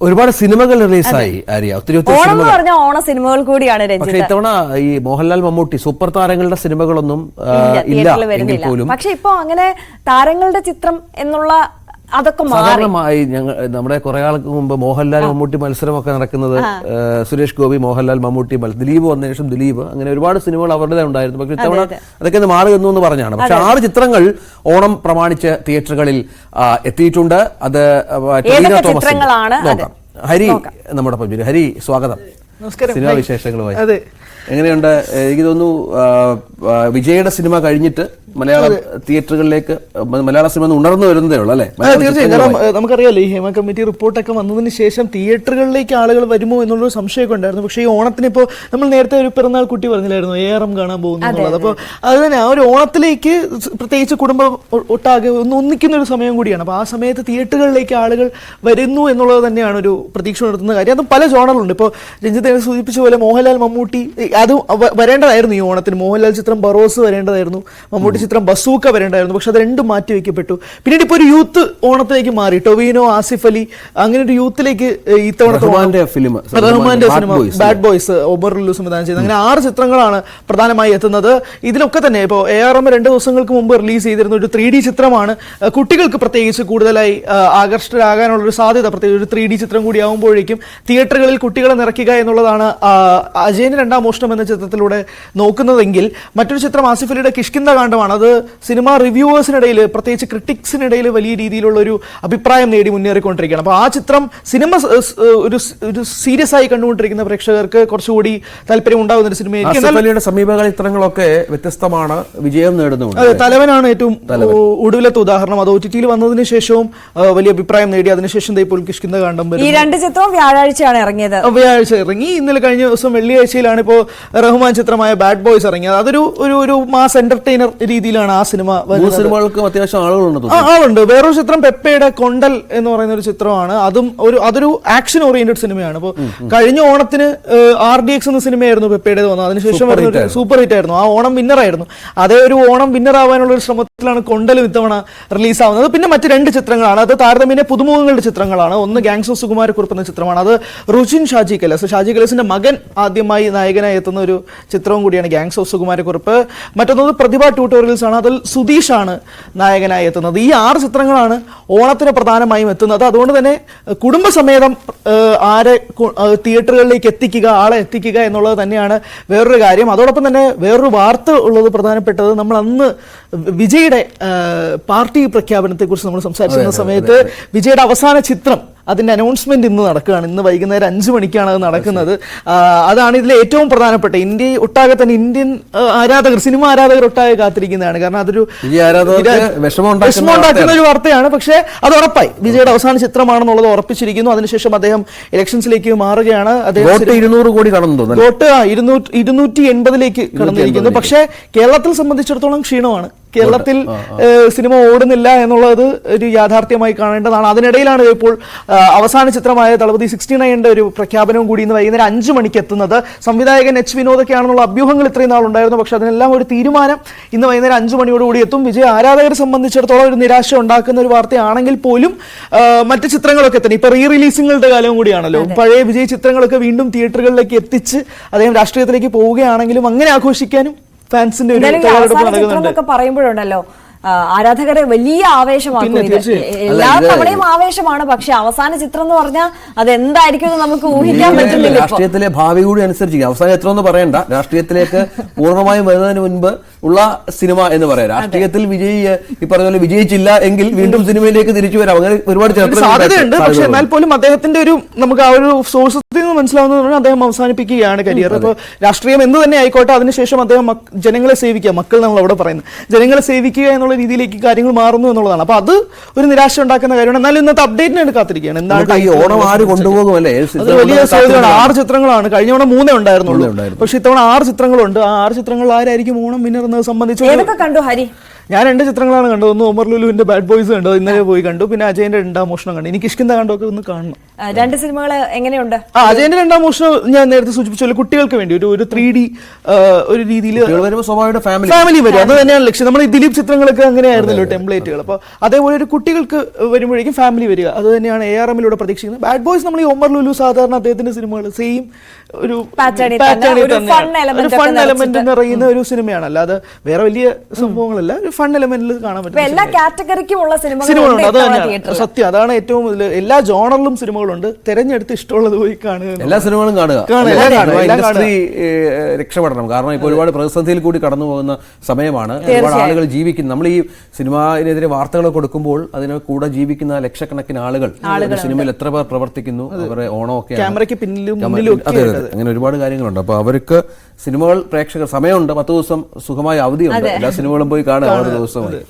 ഒരുപാട് സിനിമകൾ റിലീസായി ആര്യ. ഒത്തിരി ഒത്തിരി ഓണം എന്ന് സിനിമകൾ. പറഞ്ഞ ഓണ സിനിമകൾ കൂടിയാണ് പക്ഷെ രഞ്ജിത്ത് ഇത്തവണ ഈ മോഹൻലാൽ മമ്മൂട്ടി സൂപ്പർ താരങ്ങളുടെ സിനിമകളൊന്നും ആ, ഇല്ല, തിയേറ്ററിൽ എങ്കിൽ വരുന്നില്ല പോലും. പക്ഷെ ഇപ്പൊ അങ്ങനെ താരങ്ങളുടെ ചിത്രം എന്നുള്ള അതൊക്കെ മാറി. സാധാരണമായി ഞങ്ങൾ നമ്മുടെ കുറെ ആൾക്ക് മുമ്പ് മോഹൻലാൽ മമ്മൂട്ടി മത്സരമൊക്കെ നടക്കുന്നത് സുരേഷ് ഗോപി മോഹൻലാൽ മമ്മൂട്ടി മത്സരം ദിലീപ് വന്ന ശേഷം ദിലീപ് അങ്ങനെ ഒരുപാട് സിനിമകൾ അവരുടെ ഉണ്ടായിരുന്നു. പക്ഷെ ഇത്തവണ അതൊക്കെ ഒന്ന് മാറി വന്നു എന്ന് പറഞ്ഞാണ്. പക്ഷെ ആറ് ചിത്രങ്ങൾ ഓണം പ്രമാണിച്ച് തിയേറ്ററുകളിൽ എത്തിയിട്ടുണ്ട്. അത്? നോക്കാം. ഹരി നമ്മുടെ ഒപ്പം ഹരി സ്വാഗതം. നമസ്കാരം. സിനിമാ വിശേഷങ്ങളുമായി. അതെ. എങ്ങനെയുണ്ട്? എനിക്ക് തോന്നുന്നു വിജയുടെ സിനിമ കഴിഞ്ഞിട്ട് മലയാള തിയേറ്ററുകളിലേക്ക് മലയാള സിനിമ ഉണർന്നു വരുന്നതേ ഉള്ളൂ അല്ലേ? തീർച്ചയായും. കാരണം ഏഹ്, നമുക്കറിയാലോ ഈ ഹേമ കമ്മിറ്റി റിപ്പോർട്ടൊക്കെ വന്നതിന് ശേഷം തിയേറ്ററുകളിലേക്ക് ആളുകൾ വരുമോ എന്നുള്ളൊരു സംശയമൊക്കെ ഉണ്ടായിരുന്നു. പക്ഷേ ഈ ഓണത്തിന് ഇപ്പോൾ നമ്മൾ നേരത്തെ ഒരു പിറന്നാൾ കുട്ടി പറഞ്ഞില്ലായിരുന്നു? എ ആർ എം കാണാൻ പോകുന്നു എന്നുള്ളത്. അപ്പോൾ അത്. തന്നെ ആ ഒരു ഓണത്തിലേക്ക് പ്രത്യേകിച്ച് കുടുംബം ഒട്ടാകെ ഒന്ന് ഒന്നിക്കുന്ന ഒരു സമയം കൂടിയാണ്. അപ്പോൾ ആ സമയത്ത് തിയേറ്ററുകളിലേക്ക് ആളുകൾ വരുന്നു എന്നുള്ളത് തന്നെയാണ് ഒരു പ്രതീക്ഷ നടത്തുന്ന കാര്യം. അതും പല ജോണലുണ്ട് ഇപ്പോൾ രഞ്ജിത്ത് സൂചിപ്പിച്ച പോലെ മോഹൻലാൽ മമ്മൂട്ടി അത് വരേണ്ടതായിരുന്നു ഈ ഓണത്തിന്. മോഹൻലാൽ ചിത്രം ബറോസ് വരേണ്ടതായിരുന്നു. മമ്മൂട്ടി ചിത്രം ബസൂക്ക വരേണ്ടായിരുന്നു. പക്ഷെ അത് രണ്ടും മാറ്റി വയ്ക്കപ്പെട്ടു. പിന്നീട് ഇപ്പോൾ ഒരു യൂത്ത് ഓണത്തിലേക്ക് മാറി. ടൊവിനോ ആസിഫ് അലി അങ്ങനെ ഒരു യൂത്തിലേക്ക് ഇത്തവണ ഇത്തവണത്തെ ഫിലിം റഹ്മാന്റെ സിനിമ. ബാഡ് ബോയ്സ് ഒബർലു സംവിധാനം ചെയ്തത്. അങ്ങനെ ആറ് ചിത്രങ്ങളാണ് പ്രധാനമായി എത്തുന്നത്. ഇതിലൊക്കെ തന്നെ ഇപ്പോൾ എ ആർ എം രണ്ട് ദിവസങ്ങൾക്ക് മുമ്പ് റിലീസ് ചെയ്തിരുന്ന ഒരു ത്രീ ഡി ചിത്രമാണ്. കുട്ടികൾക്ക് പ്രത്യേകിച്ച് കൂടുതലായി ആകർഷകരാകാനുള്ള ഒരു സാധ്യത പ്രത്യേകിച്ച് ഒരു ത്രീ ഡി ചിത്രം കൂടി ആകുമ്പോഴേക്കും തിയേറ്ററുകളിൽ കുട്ടികളെ നിറയ്ക്കുക എന്നുള്ളതാണ് അജയന് രണ്ടാം മോഷണം എന്ന ചിത്രത്തിലൂടെ നോക്കുന്നതെങ്കിൽ മറ്റൊരു ചിത്രം ആസിഫ് അലിയുടെ കിഷ്കിന്ത കാണ്ഡമാണ്. അത് സിനിമ റിവ്യൂവേഴ്സിനിടയിൽ പ്രത്യേകിച്ച് ക്രിട്ടിക്സിനിടയിൽ വലിയ രീതിയിലുള്ള ഒരു അഭിപ്രായം നേടി മുന്നേറിക്കൊണ്ടിരിക്കുകയാണ്. അപ്പോൾ ആ ചിത്രം സിനിമ ഒരു ഒരു സീരിയസ് ആയി കണ്ടുകൊണ്ടിരിക്കുന്ന പ്രേക്ഷകർക്ക് കുറച്ചുകൂടി താല്പര്യം ഉണ്ടാകുന്ന ഒരു സിനിമയായിരിക്കും. സമീപകാല ചിത്രങ്ങളൊക്കെ വ്യത്യസ്തമാണ് വിജയം നേടുന്നത് അതെ തലവനാണ് ഏറ്റവും ഒടുവിലത്തെ ഉദാഹരണം. അത് ഒ ടി ടിയിൽ വന്നതിന് ശേഷവും വലിയ അഭിപ്രായം നേടി. അതിനുശേഷം ദേ ഇപ്പോൾ കിഷ്കിന്ത കാണ്ഡം ഈ രണ്ട് ചിത്രവും വ്യാഴാഴ്ചയാണ് ഇറങ്ങിയത്. വ്യാഴാഴ്ച ഇറങ്ങി. ഇന്നലെ കഴിഞ്ഞ ദിവസം വെള്ളിയാഴ്ചയിലാണ് ഇപ്പോൾ റഹ്മാൻ ചിത്രമായ ബാഡ് ബോയ്സ് ഇറങ്ങിയത്. അതൊരു ഒരു ഒരു മാസ് എന്റർടൈനർ രീതിയിലാണ് ആ സിനിമ സിനിമകൾക്ക് അത്യാവശ്യം ആളുകളുണ്ട് ആളുണ്ട്. വേറൊരു ചിത്രം പെപ്പയുടെ കൊണ്ടൽ എന്ന് പറയുന്ന ഒരു ചിത്രമാണ്. അതും ഒരു അതൊരു ആക്ഷൻ ഓറിയന്റഡ് സിനിമയാണ്. അപ്പോൾ കഴിഞ്ഞ ഓണത്തിന് ആർ ഡി എക്സ് എന്ന സിനിമയായിരുന്നു പെപ്പയുടെ വന്നത്. അതിനുശേഷം വരുന്ന സൂപ്പർ ഹിറ്റ് ആയിരുന്നു. ആ ഓണം വിന്നർ ആയിരുന്നു. അതേ ഒരു ഓണം വിന്നർ ആവാനുള്ള ഒരു ശ്രമത്തിലാണ് കൊണ്ടൽ ഇത്തവണ റിലീസ് ആവുന്നത്. പിന്നെ മറ്റ് രണ്ട് ചിത്രങ്ങളാണ്. അത് താരതമ്യേന പുതുമുഖങ്ങളുടെ ചിത്രങ്ങളാണ്. ഒന്ന് ഗാങ്സ് ഓഫ് സുകുമാര എന്ന ചിത്രമാണ്. അത് റുചിൻ ഷാജി കലസ്. ഷാജി കലസിന്റെ മകൻ ആദ്യമായി നായകനായി എത്തുന്ന ഒരു ചിത്രവും കൂടിയാണ് ഗാങ്സ് ഓഫ് സുകുമാരക്കുറുപ്പ് മറ്റൊന്നത് പ്രതിഭ ട്യൂട്ടോറിയൽസ് ആണ് അതിൽ സുധീഷാണ് നായകനായി എത്തുന്നത്. ഈ ആറ് ചിത്രങ്ങളാണ് ഓണത്തിന് പ്രധാനമായും എത്തുന്നത്. അതുകൊണ്ട് തന്നെ കുടുംബസമേതം ആരെ തിയേറ്ററുകളിലേക്ക് എത്തിക്കുക ആളെ എത്തിക്കുക എന്നുള്ളത് തന്നെയാണ് വേറൊരു കാര്യം. അതോടൊപ്പം തന്നെ വേറൊരു വാർത്ത ഉള്ളത് പ്രധാനപ്പെട്ടത് നമ്മൾ അന്ന് വിജയുടെ പാർട്ടി പ്രഖ്യാപനത്തെക്കുറിച്ച് നമ്മൾ സംസാരിച്ചിരുന്ന സമയത്ത് വിജയുടെ അവസാന ചിത്രം അതിന്റെ അനൗൺസ്മെന്റ് ഇന്ന് നടക്കുകയാണ്. ഇന്ന് വൈകുന്നേരം അഞ്ചു മണിക്കാണ് അത് നടക്കുന്നത്. അതാണ് ഇതിലെ ഏറ്റവും പ്രധാനപ്പെട്ട ഇന്ത്യ ഒട്ടാകെ തന്നെ ഇന്ത്യൻ ആരാധകർ സിനിമ ആരാധകർ ഒട്ടാകെ കാത്തിരിക്കുന്നതാണ്. കാരണം അതൊരു വിഷമം ഉണ്ടാക്കുന്ന ഒരു വാർത്തയാണ്. പക്ഷേ അത് ഉറപ്പായി. വിജയുടെ അവസാന ചിത്രമാണെന്നുള്ളത് ഉറപ്പിച്ചിരിക്കുന്നു. അതിനുശേഷം അദ്ദേഹം ഇലക്ഷൻസിലേക്ക് മാറുകയാണ്. ഇരുന്നൂറ് കോടി കടന്നു തോന്നുന്നു ഇരുന്നൂറ്റി എൺപതിലേക്ക് കടന്നിരിക്കുന്നു. പക്ഷേ കേരളത്തിൽ സംബന്ധിച്ചിടത്തോളം ക്ഷീണമാണ്. കേരളത്തിൽ സിനിമ ഓടുന്നില്ല എന്നുള്ളത് ഒരു യാഥാർത്ഥ്യമായി കാണേണ്ടതാണ്. അതിനിടയിലാണ് ഇപ്പോൾ അവസാന ചിത്രമായ തളപതി സിക്സ്റ്റി നയന്റെ ഒരു പ്രഖ്യാപനവും കൂടി ഇന്ന് വൈകുന്നേരം അഞ്ച് മണിക്ക് എത്തുന്നത്. സംവിധായകൻ എച്ച് വിനോദൊക്കെയാണെന്നുള്ള അഭ്യൂഹങ്ങൾ ഇത്രയും നാൾ ഉണ്ടായിരുന്നു പക്ഷെ അതിനെല്ലാം ഒരു തീരുമാനം ഇന്ന് വൈകുന്നേരം അഞ്ച് മണിയോടുകൂടി എത്തും. വിജയ് ആരാധകരെ സംബന്ധിച്ചിടത്തോളം ഒരു നിരാശ ഉണ്ടാക്കുന്ന ഒരു വാർത്തയാണെങ്കിൽ പോലും മറ്റ് ചിത്രങ്ങളൊക്കെ തന്നെ. ഇപ്പോൾ റീ റിലീസിങ്ങളുടെ കാലം കൂടിയാണല്ലോ പഴയ വിജയ് ചിത്രങ്ങളൊക്കെ വീണ്ടും തിയേറ്ററുകളിലേക്ക് എത്തിച്ച് അദ്ദേഹം രാഷ്ട്രീയത്തിലേക്ക് പോവുകയാണെങ്കിലും അങ്ങനെ ആഘോഷിക്കാനും ഫാൻസിന്റെ ഒരു തയ്യാറെടുപ്പ് നടക്കുന്നുണ്ട്. ആ, ആരാധകരെ വലിയ ആവേശമാണ് എല്ലാ തവണയും ആവേശമാണ് പക്ഷെ അവസാന ചിത്രം എന്ന് പറഞ്ഞാൽ അത് എന്തായിരിക്കും എന്ന് നമുക്ക് ഊഹിക്കാൻ പറ്റുന്നില്ല ഇപ്പൊ. രാഷ്ട്രീയത്തിലെ ഭാവി കൂടി അനുസരിച്ച് അവസാനം എത്ര എന്ന് പറയണ്ട. രാഷ്ട്രീയത്തിലേക്ക് പൂർണമായും വരുന്നതിന് മുൻപ് ഉള്ള സിനിമ എന്ന് പറയാം. രാഷ്ട്രീയത്തിൽ വിജയി ഈ പറഞ്ഞ പോലെ വിജയിച്ചില്ല എങ്കിൽ വീണ്ടും സിനിമയിലേക്ക് തിരിച്ചു വരാം. അങ്ങനെ ഒരുപാട് ഒരു സാധ്യതയുണ്ട്. പക്ഷെ എന്നാൽ പോലും അദ്ദേഹത്തിന്റെ ഒരു നമുക്ക് ആ ഒരു സോഴ്സത്തിൽ നിന്ന് പറഞ്ഞാൽ അദ്ദേഹം അവസാനിപ്പിക്കുകയാണ് കരിയർ. അപ്പോൾ രാഷ്ട്രീയം എന്ത് തന്നെ ആയിക്കോട്ടെ അതിനുശേഷം അദ്ദേഹം ജനങ്ങളെ സേവിക്കുക മക്കൾ നമ്മൾ അവിടെ പറയുന്നത്. ജനങ്ങളെ സേവിക്കുക എന്നുള്ള രീതിയിലേക്ക് കാര്യങ്ങൾ മാറുന്നു എന്നുള്ളതാണ്. അപ്പോൾ അത് ഒരു നിരാശ ഉണ്ടാക്കുന്ന കാര്യമാണ്. എന്നാലും ഇന്നത്തെ അപ്ഡേറ്റിന് വേണ്ടി കാത്തിരിക്കുകയാണ്. എന്താണ് ഈ ഓണം ആര് കൊണ്ടുപോകുമല്ലേ അത് വലിയ? സാധ്യതയാണ് ആറ് ചിത്രങ്ങളാണ്. കഴിഞ്ഞ തവണ മൂന്നേ ഉണ്ടായിരുന്നുള്ളൂ. പക്ഷേ ഇത്തവണ ആറ് ചിത്രങ്ങളുണ്ട്. ആ ആറ് ചിത്രങ്ങളിൽ ആരായിരിക്കും ഓണം വിന്നർ എന്നത് സംബന്ധിച്ച് കണ്ടു ഹരി? ഞാൻ രണ്ട് ചിത്രങ്ങളാണ് കണ്ടത്. ഒന്ന് ഒമർ ലുലുവിന്റെ ബാഡ് ബോയ്സ് കണ്ടു ഇന്നലെ പോയി കണ്ടു. പിന്നെ അജയന്റെ രണ്ടാം മോഷണം കണ്ടു. എനിക്ക് ഇഷ്കിന്ത കണ്ടൊക്കെ ഒന്ന് കാണണം. രണ്ട് സിനിമകൾ എങ്ങനെയുണ്ട്? ആ അജയന്റെ രണ്ടാം മോഷണം ഞാൻ നേരത്തെ സൂചിപ്പിച്ചു കുട്ടികൾക്ക് വേണ്ടി ഒരു ഒരു ത്രീ ഡി ഒരു രീതിയിൽ ഫാമിലി ഫാമിലി വരും. അത് തന്നെയാണ് ലക്ഷ്യം. നമ്മൾ ഈ ദിലീപ് ചിത്രങ്ങളൊക്കെ അങ്ങനെയായിരുന്നല്ലോ ടെംപ്ലേറ്റുകൾ അപ്പോൾ അതേപോലെ ഒരു കുട്ടികൾക്ക് വരുമ്പോഴേക്കും ഫാമിലി വരിക. അത് തന്നെയാണ് എ ആർ എമ്മിലൂടെ പ്രതീക്ഷിക്കുന്നത്. ബാഡ് ബോയ്സ് നമ്മൾ ഈ ഒമർ ലുലു സാധാരണ അദ്ദേഹത്തിന്റെ സിനിമകൾ സെയിം ഒരു പാറ്റേൺ തന്നെ, ഒരു ഫൺ എലമെന്റ് എന്ന് നിറയുന്ന ഒരു സിനിമയാണ്. അല്ലാതെ വേറെ വലിയ സംഭവങ്ങളല്ല. ഒരു ഫൺ എലമെന്റിൽ കാണാൻ പറ്റും എല്ലാ കാറ്റഗറിക്കും ഉള്ള സിനിമകളുണ്ട് അത് തന്നെയാണ് സത്യം. അതാണ് ഏറ്റവും എല്ലാ ജോണറിലും സിനിമകളുണ്ട് തെരഞ്ഞെടുത്ത് ഇഷ്ടമുള്ളത് പോയി കാണുക എല്ലാ സിനിമകളും കാണുക. ഇൻഡസ്ട്രി രക്ഷപ്പെടണം. കാരണം ഇപ്പോൾ ഒരുപാട് പ്രതിസന്ധിയിൽ കൂടി കടന്നു പോകുന്ന സമയമാണ്. ഒരുപാട് ആളുകൾ ജീവിക്കുന്നു നമ്മൾ ഈ സിനിമാനെതിരെ വാർത്തകൾ കൊടുക്കുമ്പോൾ അതിന് കൂടെ ജീവിക്കുന്ന ലക്ഷക്കണക്കിന് ആളുകൾ സിനിമയിൽ എത്ര പേർ പ്രവർത്തിക്കുന്നു അവരുടെ ഓണമൊക്കെ ക്യാമറയ്ക്ക് പിന്നിലും മുന്നിലും ഒക്കെ അതെ അതെ അങ്ങനെ ഒരുപാട് കാര്യങ്ങളുണ്ട്. അപ്പൊ അവർക്ക് സിനിമകൾ പ്രേക്ഷകർ സമയമുണ്ട്. പത്ത് ദിവസം സുഖമായ അവധിയുണ്ട്. എല്ലാ സിനിമകളും പോയി കാണുക. ദിവസമായി